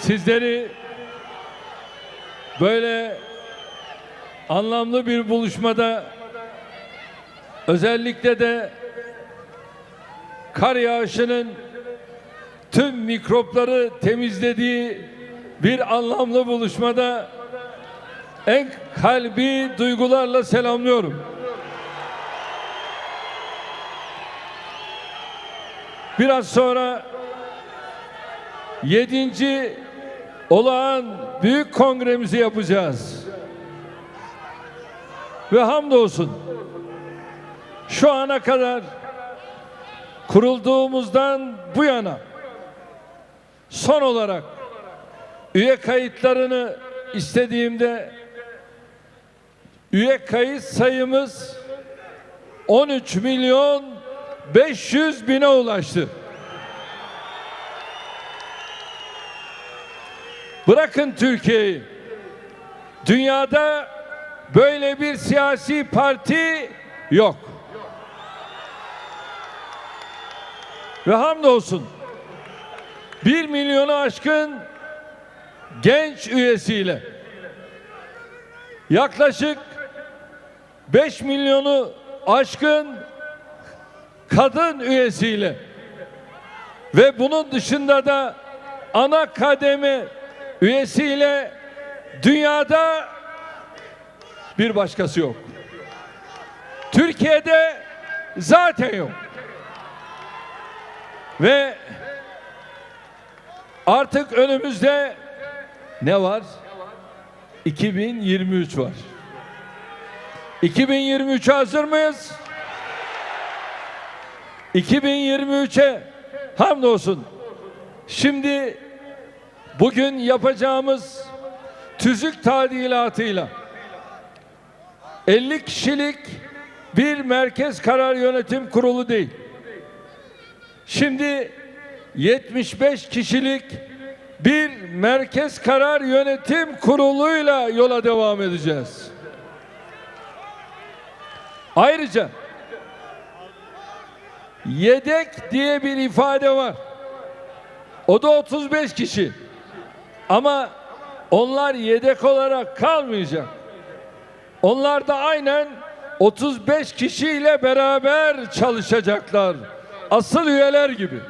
sizleri böyle anlamlı bir buluşmada özellikle de kar yağışının tüm mikropları temizlediği bir anlamlı buluşmada en kalbi duygularla selamlıyorum. Biraz sonra 7. olağan büyük kongremizi yapacağız. Ve hamdolsun şu ana kadar kurulduğumuzdan bu yana son olarak üye kayıtlarını istediğimde üye kayıt sayımız 13 milyon 500 bine ulaştı. Bırakın Türkiye'yi. Dünyada böyle bir siyasi parti yok. Ve hamdolsun bir milyonu aşkın genç üyesiyle yaklaşık 5 milyonu aşkın kadın üyesiyle ve bunun dışında da ana kademe üyesiyle dünyada bir başkası yok. Türkiye'de zaten yok. Ve artık önümüzde ne var? 2023 var. 2023'e hazır mıyız? 2023'e hamdolsun. Şimdi bugün yapacağımız tüzük tadilatıyla 50 kişilik bir merkez karar yönetim kurulu değil. Şimdi 75 kişilik bir merkez karar yönetim kuruluyla yola devam edeceğiz. Ayrıca yedek diye bir ifade var. O da 35 kişi. Ama onlar yedek olarak kalmayacak. Onlar da aynen 35 kişiyle beraber çalışacaklar. Asıl üyeler gibi.